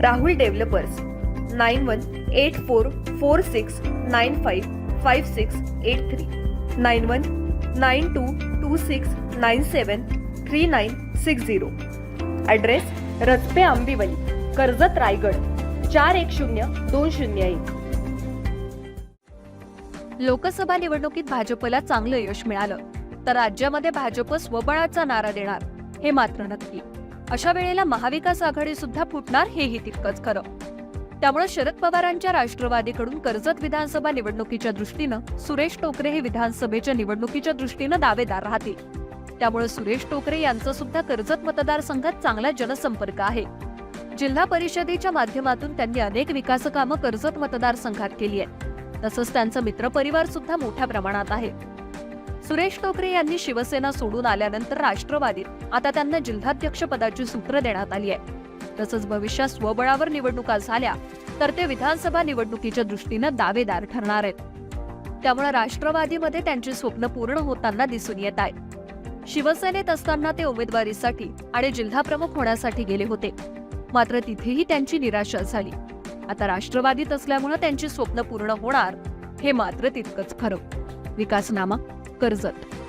Rahul developers nine one eight four four six nine five five six eight three nine one nine two two six nine seven three nine six zero. Address Rajpe Ambivali Karjat Raigad चार एक शून्य दोन शून्य एक. लोकसभा निवडणुकीत भाजपला चांगलं यश मिळालं तर राज्यामध्ये भाजप स्वबळाचा नारा देणार हे मात्र नक्की. अशा वेळेला महाविकास आघाडी सुद्धा फुटणार हेही तितकंच खरं. त्यामुळे शरद पवारांच्या राष्ट्रवादीकडून कर्जत विधानसभा निवडणुकीच्या दृष्टीनं सुरेश टोकरे हे विधानसभेच्या निवडणुकीच्या दृष्टीनं दावेदार राहतील. त्यामुळे सुरेश टोकरे यांचा सुद्धा कर्जत मतदारसंघात चांगला जनसंपर्क आहे. जिल्हा परिषदेच्या माध्यमातून त्यांनी अनेक विकास कामं कर्जत मतदारसंघात केली आहेत. तसंच त्यांचा मित्रपरिवार सुद्धा मोठ्या प्रमाणात आहे. सुरेश टोकरे यांनी शिवसेना सोडून आल्यानंतर राष्ट्रवादीत आता त्यांना जिल्हाध्यक्ष पदाची सूत्र देण्यात आली आहे. तसंच भविष्यात स्वबळावर निवडणुका झाल्या तर ते विधानसभा निवडणुकीच्या दृष्टीनं दावेदार ठरणार आहेत. त्यामुळे राष्ट्रवादीमध्ये त्यांची स्वप्न पूर्ण होताना दिसून येत आहेत शिवसेनेत असताना ते उमेदवारीसाठी आणि जिल्हाप्रमुख होण्यासाठी गेले होते. मात्र तिथेही त्यांची निराशा झाली. आता राष्ट्रवादीत असल्यामुळे त्यांची स्वप्न पूर्ण होणार हे मात्र तितकंच खरं. विकासनामा कर्जत.